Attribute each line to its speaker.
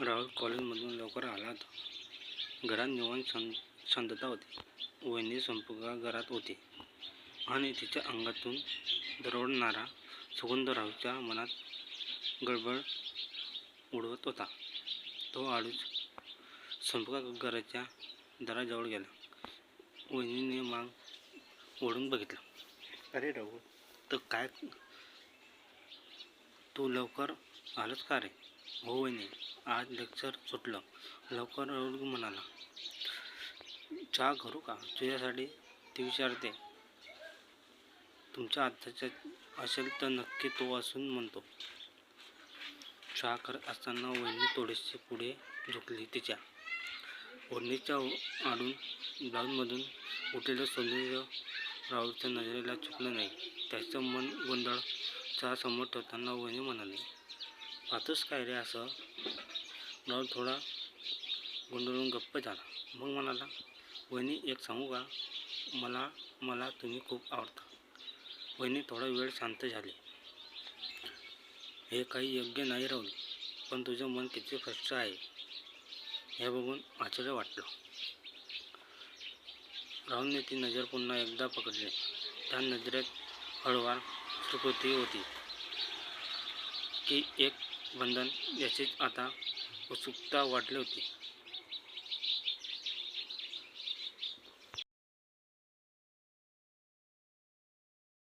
Speaker 1: राहुल कॉलेजमधून लवकर आला होता. घरात निवांत शां शांतता होती. वहिनी संपूर्ण घरात होती. आणि तिच्या अंगातून दरवळणारा सुगंध राहुलच्या मनात गडबड उडवत होता. तो आडूच संपूर्ण घराच्या दाराजवळ गेला. वहिनीने माग ओढून बघितलं. अरे राहुल. तर काय? तू लवकर आलंच का रे? हो वहिनी आज लेक्चर सुटलं. लवकर राहुल म्हणाला चहा करू का? तुझ्यासाठी ती विचारते. तुमच्या आत्ताच्या असेल तर नक्की तो असून म्हणतो. चहा करत असताना वहिनी थोडीशी पुढे झुकली तिच्या. ओढणीच्या आडून ब्लाऊजमधून उठलेलं सौंदर्य राहुलच्या नजरेला चुकलं नाही. त्याचं मन गोंधळ चहा समोर ठेवताना वहिनी म्हणाली पाहतोस काय रे असं? राहुल थोडा गोंधळून गप्प झाला. मग म्हणाला वहिनी एक सांगू का? मला मला तुम्ही खूप आवडता. वहिनी थोडा वेळ शांत झाली. हे काही योग्य नाही राहुल पण तुझं मन किती फ्रष्ट आहे हे बघून आश्चर्य वाटलं. राहुलने ती नजर पुन्हा एकदा पकडली. त्या नजरेत हळवार सुकृती होती की एक बंधन याचीच आता उत्सुकता वाटली होती.